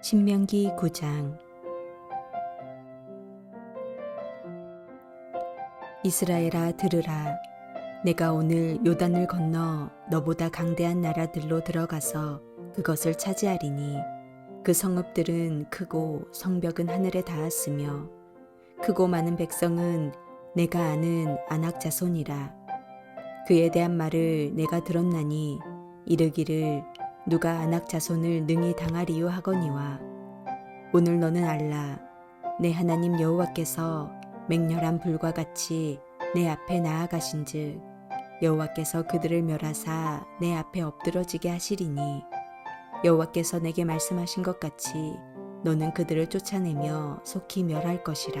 신명기 9장. 이스라엘아 들으라. 내가 오늘 요단을 건너 너보다 강대한 나라들로 들어가서 그것을 차지하리니 그 성읍들은 크고 성벽은 하늘에 닿았으며 크고 많은 백성은 내가 아는 안악 자손이라. 그에 대한 말을 내가 들었나니 이르기를 누가 안악 자손을 능히 당하리요 하거니와. 오늘 너는 알라. 내 하나님 여호와께서 맹렬한 불과 같이 내 앞에 나아가신즉 여호와께서 그들을 멸하사 내 앞에 엎드러지게 하시리니. 여호와께서 내게 말씀하신 것 같이 너는 그들을 쫓아내며 속히 멸할 것이라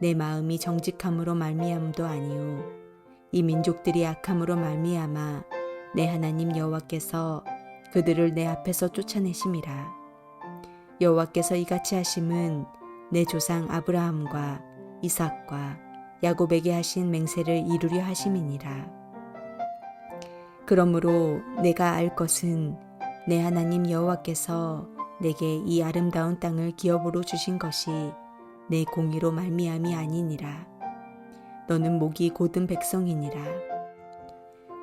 내 마음이 정직함으로 말미암도 아니요 이 민족들이 악함으로 말미암아 내 하나님 여호와께서 그들을 내 앞에서 쫓아내심이라. 여호와께서 이같이 하심은 내 조상 아브라함과 이삭과 야곱에게 하신 맹세를 이루려 하심이니라. 그러므로 내가 알 것은 내 하나님 여호와께서 내게 이 아름다운 땅을 기업으로 주신 것이 내 공의로 말미암이 아니니라. 너는 목이 곧은 백성이니라.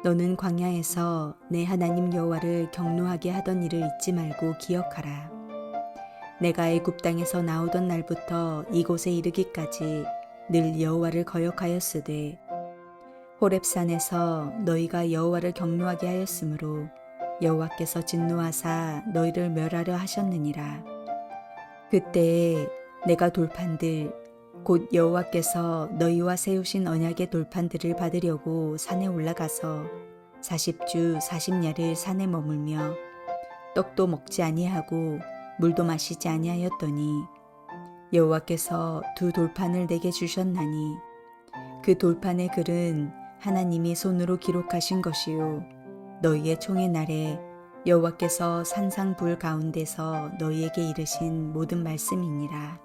너는 광야에서 내 하나님 여호와를 경노하게 하던 일을 잊지 말고 기억하라. 내가 애굽 땅에서 나오던 날부터 이곳에 이르기까지 늘 여호와를 거역하였으되 호렙산에서 너희가 여호와를 경노하게 하였으므로 여호와께서 진노하사 너희를 멸하려 하셨느니라. 그때에 내가 돌판들 곧 여호와께서 너희와 세우신 언약의 돌판들을 받으려고 산에 올라가서 40주 40야를 산에 머물며 떡도 먹지 아니하고 물도 마시지 아니하였더니 여호와께서 두 돌판을 내게 주셨나니 그 돌판의 글은 하나님이 손으로 기록하신 것이요 너희의 총의 날에 여호와께서 산상불 가운데서 너희에게 이르신 모든 말씀이니라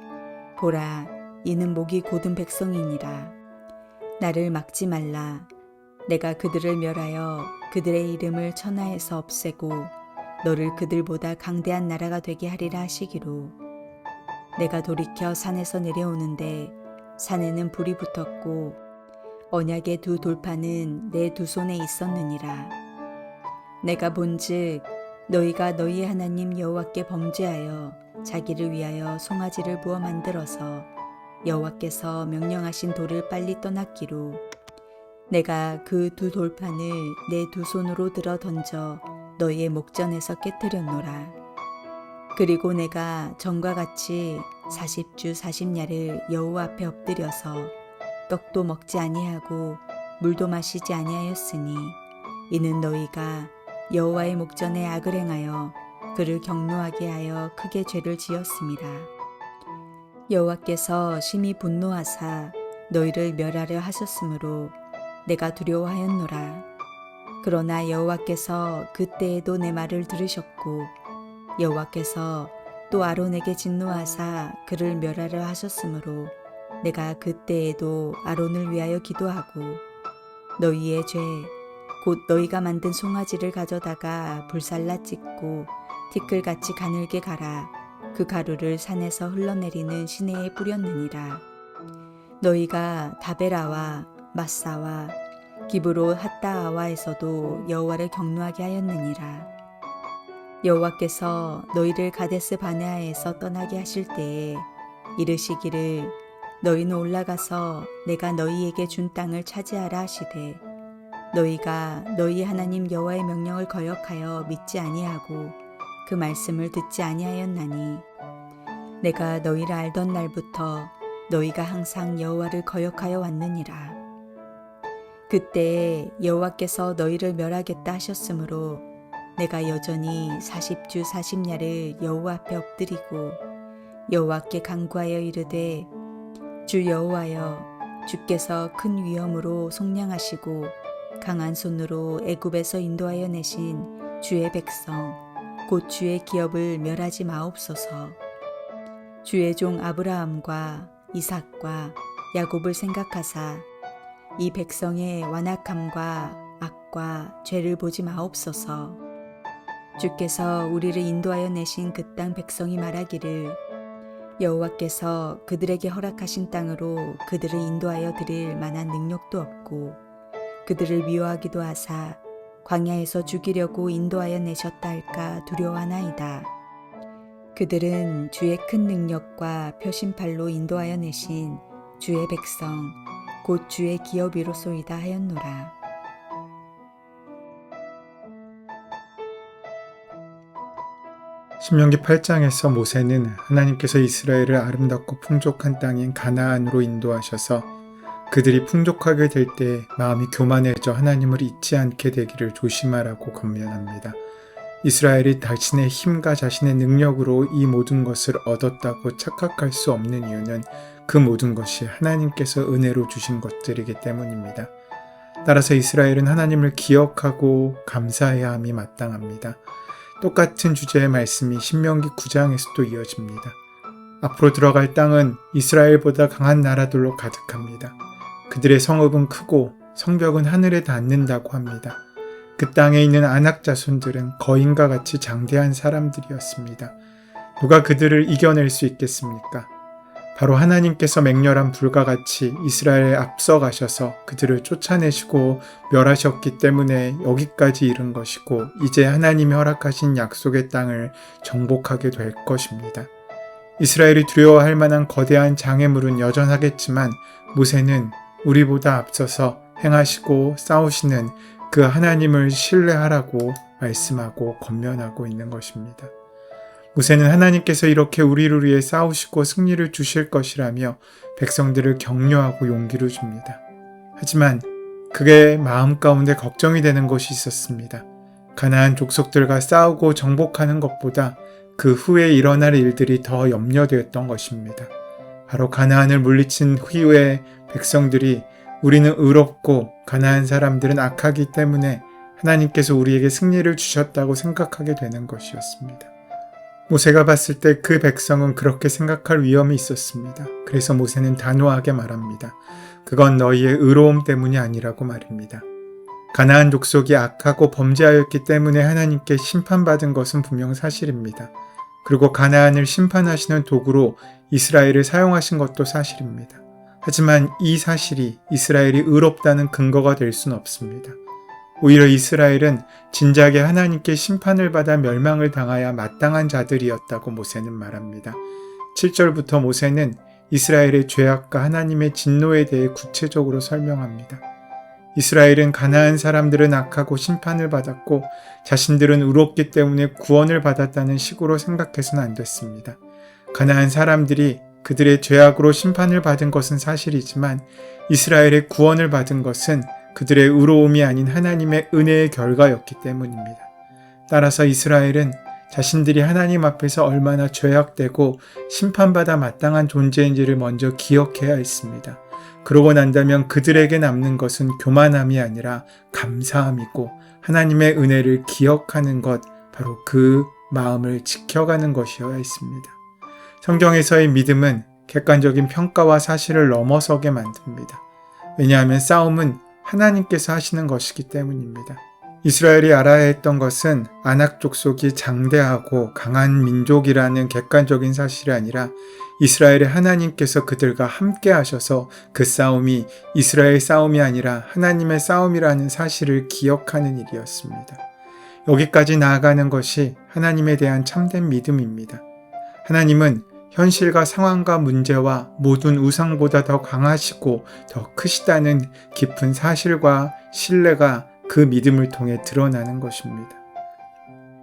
보라, 이는 목이 곧은 백성이니라. 나를 막지 말라. 내가 그들을 멸하여 그들의 이름을 천하에서 없애고 너를 그들보다 강대한 나라가 되게 하리라 하시기로 내가 돌이켜 산에서 내려오는데 산에는 불이 붙었고 언약의 두 돌판은 내두 손에 있었느니라 내가 본즉 너희가 너희 하나님 여호와께 범죄하여 자기를 위하여 송아지를 부어 만들어서 여호와께서 명령하신 돌을 빨리 떠났기로 내가 그 두 돌판을 내 두 손으로 들어 던져 너희의 목전에서 깨뜨렸노라. 그리고 내가 전과 같이 40주 40야를 여호와 앞에 엎드려서 떡도 먹지 아니하고 물도 마시지 아니하였으니 이는 너희가 여호와의 목전에 악을 행하여 그를 경노하게 하여 크게 죄를 지었습니다. 여호와께서 심히 분노하사 너희를 멸하려 하셨으므로 내가 두려워하였노라. 그러나 여호와께서 그때에도 내 말을 들으셨고 여호와께서 또 아론에게 진노하사 그를 멸하려 하셨으므로 내가 그때에도 아론을 위하여 기도하고 너희의 죄 곧 너희가 만든 송아지를 가져다가 불살라 찢고 티끌같이 가늘게 갈아 그 가루를 산에서 흘러내리는 시내에 뿌렸느니라 너희가 다베라와 마사와 기브로 핫다아와에서도 여호와를 경노하게 하였느니라. 여호와께서 너희를 가데스 바네아에서 떠나게 하실 때에 이르시기를 너희는 올라가서 내가 너희에게 준 땅을 차지하라 하시되 너희가 너희 하나님 여호와의 명령을 거역하여 믿지 아니하고 그 말씀을 듣지 아니하였나니 내가 너희를 알던 날부터 너희가 항상 여호와를 거역하여 왔느니라. 그때 여호와께서 너희를 멸하겠다 하셨으므로 내가 여전히 40주 40야를 여호와 앞에 엎드리고 여호와께 간구하여 이르되 주 여호와여 주께서 큰 위엄으로 속량하시고 강한 손으로 애굽에서 인도하여 내신 주의 백성 곧 주의 기업을 멸하지 마옵소서. 주의 종 아브라함과 이삭과 야곱을 생각하사 이 백성의 완악함과 악과 죄를 보지 마옵소서. 주께서 우리를 인도하여 내신 그 땅 백성이 말하기를 여호와께서 그들에게 허락하신 땅으로 그들을 인도하여 드릴 만한 능력도 없고 그들을 미워하기도 하사 광야에서 죽이려고 인도하여 내셨다 할까 두려워하나이다. 그들은 주의 큰 능력과 표심팔로 인도하여 내신 주의 백성 곧 주의 기업이로소이다 하였노라. 신명기 8장에서 모세는 하나님께서 이스라엘을 아름답고 풍족한 땅인 가나안으로 인도하셔서 그들이 풍족하게 될 때 마음이 교만해져 하나님을 잊지 않게 되기를 조심하라고 권면합니다. 이스라엘이 자신의 힘과 자신의 능력으로 이 모든 것을 얻었다고 착각할 수 없는 이유는 그 모든 것이 하나님께서 은혜로 주신 것들이기 때문입니다. 따라서 이스라엘은 하나님을 기억하고 감사해야 함이 마땅합니다. 똑같은 주제의 말씀이 신명기 9장에서도 이어집니다. 앞으로 들어갈 땅은 이스라엘보다 강한 나라들로 가득합니다. 그들의 성읍은 크고 성벽은 하늘에 닿는다고 합니다. 그 땅에 있는 안악 자손들은 거인과 같이 장대한 사람들이었습니다. 누가 그들을 이겨낼 수 있겠습니까? 바로 하나님께서 맹렬한 불과 같이 이스라엘에 앞서 가셔서 그들을 쫓아내시고 멸하셨기 때문에 여기까지 이른 것이고 이제 하나님이 허락하신 약속의 땅을 정복하게 될 것입니다. 이스라엘이 두려워할 만한 거대한 장애물은 여전하겠지만 모세는 우리보다 앞서서 행하시고 싸우시는 그 하나님을 신뢰하라고 말씀하고 권면하고 있는 것입니다. 모세는 하나님께서 이렇게 우리를 위해 싸우시고 승리를 주실 것이라며 백성들을 격려하고 용기를 줍니다. 하지만 그게 마음 가운데 걱정이 되는 것이 있었습니다. 가나안 족속들과 싸우고 정복하는 것보다 그 후에 일어날 일들이 더 염려되었던 것입니다. 바로 가나안을 물리친 후에 백성들이 우리는 의롭고 가나안 사람들은 악하기 때문에 하나님께서 우리에게 승리를 주셨다고 생각하게 되는 것이었습니다. 모세가 봤을 때 그 백성은 그렇게 생각할 위험이 있었습니다. 그래서 모세는 단호하게 말합니다. 그건 너희의 의로움 때문이 아니라고 말입니다. 가나안 족속이 악하고 범죄하였기 때문에 하나님께 심판받은 것은 분명 사실입니다. 그리고 가나안을 심판하시는 도구로 이스라엘을 사용하신 것도 사실입니다. 하지만 이 사실이 이스라엘이 의롭다는 근거가 될 수는 없습니다. 오히려 이스라엘은 진작에 하나님께 심판을 받아 멸망을 당하여 마땅한 자들이었다고 모세는 말합니다. 7절부터 모세는 이스라엘의 죄악과 하나님의 진노에 대해 구체적으로 설명합니다. 이스라엘은 가나안 사람들은 악하고 심판을 받았고 자신들은 의롭기 때문에 구원을 받았다는 식으로 생각해서는 안 됐습니다. 가나안 사람들이 그들의 죄악으로 심판을 받은 것은 사실이지만 이스라엘의 구원을 받은 것은 그들의 의로움이 아닌 하나님의 은혜의 결과였기 때문입니다. 따라서 이스라엘은 자신들이 하나님 앞에서 얼마나 죄악되고 심판받아 마땅한 존재인지를 먼저 기억해야 했습니다. 그러고 난다면 그들에게 남는 것은 교만함이 아니라 감사함이고 하나님의 은혜를 기억하는 것, 바로 그 마음을 지켜가는 것이어야 했습니다. 성경에서의 믿음은 객관적인 평가와 사실을 넘어서게 만듭니다. 왜냐하면 싸움은 하나님께서 하시는 것이기 때문입니다. 이스라엘이 알아야 했던 것은 아낙 족속이 장대하고 강한 민족이라는 객관적인 사실이 아니라 이스라엘의 하나님께서 그들과 함께 하셔서 그 싸움이 이스라엘 싸움이 아니라 하나님의 싸움이라는 사실을 기억하는 일이었습니다. 여기까지 나아가는 것이 하나님에 대한 참된 믿음입니다. 하나님은 현실과 상황과 문제와 모든 우상보다 더 강하시고 더 크시다는 깊은 사실과 신뢰가 그 믿음을 통해 드러나는 것입니다.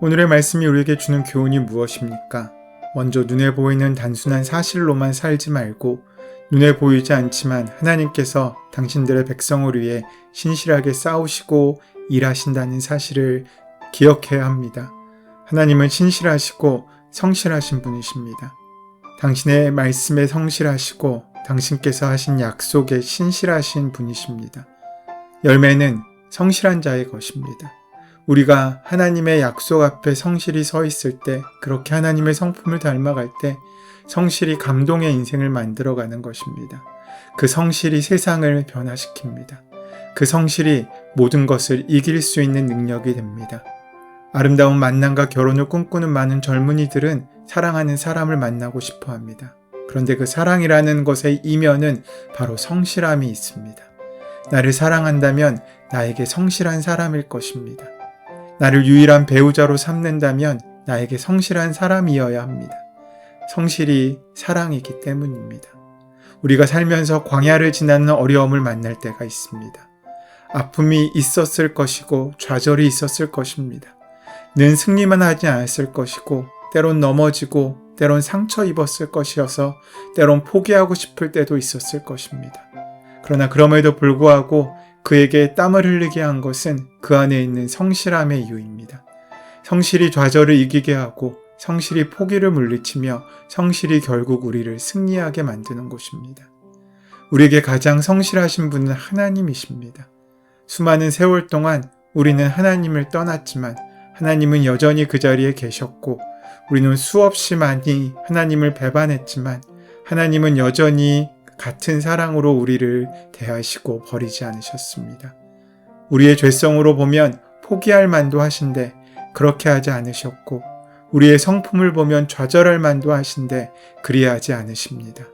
오늘의 말씀이 우리에게 주는 교훈이 무엇입니까? 먼저 눈에 보이는 단순한 사실로만 살지 말고 눈에 보이지 않지만 하나님께서 당신들의 백성을 위해 신실하게 싸우시고 일하신다는 사실을 기억해야 합니다. 하나님은 신실하시고 성실하신 분이십니다. 당신의 말씀에 성실하시고 당신께서 하신 약속에 신실하신 분이십니다. 열매는 성실한 자의 것입니다. 우리가 하나님의 약속 앞에 성실히 서 있을 때, 그렇게 하나님의 성품을 닮아갈 때, 성실이 감동의 인생을 만들어가는 것입니다. 그 성실이 세상을 변화시킵니다. 그 성실이 모든 것을 이길 수 있는 능력이 됩니다. 아름다운 만남과 결혼을 꿈꾸는 많은 젊은이들은 사랑하는 사람을 만나고 싶어 합니다. 그런데 그 사랑이라는 것의 이면은 바로 성실함이 있습니다. 나를 사랑한다면 나에게 성실한 사람일 것입니다. 나를 유일한 배우자로 삼는다면 나에게 성실한 사람이어야 합니다. 성실이 사랑이기 때문입니다. 우리가 살면서 광야를 지나는 어려움을 만날 때가 있습니다. 아픔이 있었을 것이고 좌절이 있었을 것입니다. 는 승리만 하지 않았을 것이고 때론 넘어지고 때론 상처 입었을 것이어서 때론 포기하고 싶을 때도 있었을 것입니다. 그러나 그럼에도 불구하고 그에게 땀을 흘리게 한 것은 그 안에 있는 성실함의 이유입니다. 성실이 좌절을 이기게 하고 성실이 포기를 물리치며 성실이 결국 우리를 승리하게 만드는 것입니다. 우리에게 가장 성실하신 분은 하나님이십니다. 수많은 세월 동안 우리는 하나님을 떠났지만 하나님은 여전히 그 자리에 계셨고 우리는 수없이 많이 하나님을 배반했지만 하나님은 여전히 같은 사랑으로 우리를 대하시고 버리지 않으셨습니다. 우리의 죄성으로 보면 포기할 만도 하신데 그렇게 하지 않으셨고 우리의 성품을 보면 좌절할 만도 하신데 그리하지 않으십니다.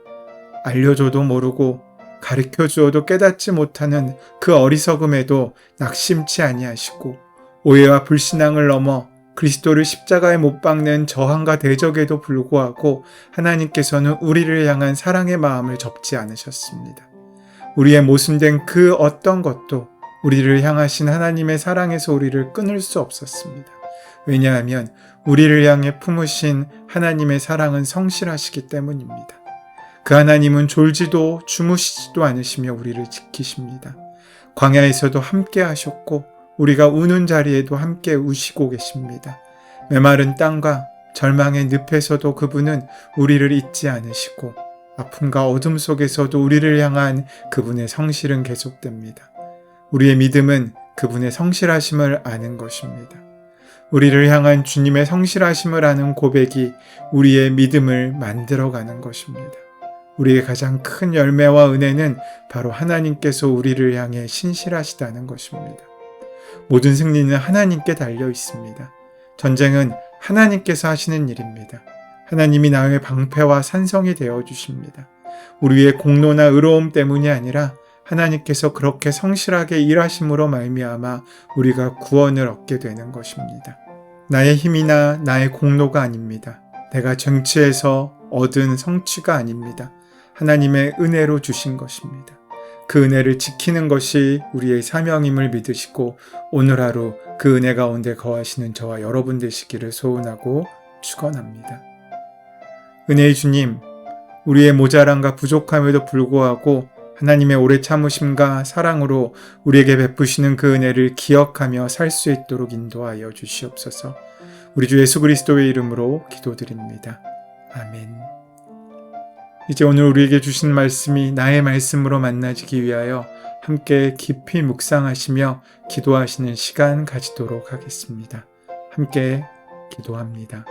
알려줘도 모르고 가르쳐 주어도 깨닫지 못하는 그 어리석음에도 낙심치 아니하시고 오해와 불신앙을 넘어 그리스도를 십자가에 못 박는 저항과 대적에도 불구하고 하나님께서는 우리를 향한 사랑의 마음을 접지 않으셨습니다. 우리의 모순된 그 어떤 것도 우리를 향하신 하나님의 사랑에서 우리를 끊을 수 없었습니다. 왜냐하면 우리를 향해 품으신 하나님의 사랑은 성실하시기 때문입니다. 그 하나님은 졸지도 주무시지도 않으시며 우리를 지키십니다. 광야에서도 함께 하셨고 우리가 우는 자리에도 함께 우시고 계십니다. 메마른 땅과 절망의 늪에서도 그분은 우리를 잊지 않으시고 아픔과 어둠 속에서도 우리를 향한 그분의 성실은 계속됩니다. 우리의 믿음은 그분의 성실하심을 아는 것입니다. 우리를 향한 주님의 성실하심을 아는 고백이 우리의 믿음을 만들어가는 것입니다. 우리의 가장 큰 열매와 은혜는 바로 하나님께서 우리를 향해 신실하시다는 것입니다. 모든 승리는 하나님께 달려 있습니다. 전쟁은 하나님께서 하시는 일입니다. 하나님이 나의 방패와 산성이 되어 주십니다. 우리의 공로나 의로움 때문이 아니라 하나님께서 그렇게 성실하게 일하심으로 말미암아 우리가 구원을 얻게 되는 것입니다. 나의 힘이나 나의 공로가 아닙니다. 내가 정치에서 얻은 성취가 아닙니다. 하나님의 은혜로 주신 것입니다. 그 은혜를 지키는 것이 우리의 사명임을 믿으시고 오늘 하루 그 은혜 가운데 거하시는 저와 여러분 되시기를 소원하고 축원합니다. 은혜의 주님, 우리의 모자람과 부족함에도 불구하고 하나님의 오래 참으심과 사랑으로 우리에게 베푸시는 그 은혜를 기억하며 살 수 있도록 인도하여 주시옵소서. 우리 주 예수 그리스도의 이름으로 기도드립니다. 아멘. 이제 오늘 우리에게 주신 말씀이 나의 말씀으로 만나지기 위하여 함께 깊이 묵상하시며 기도하시는 시간 가지도록 하겠습니다. 함께 기도합니다.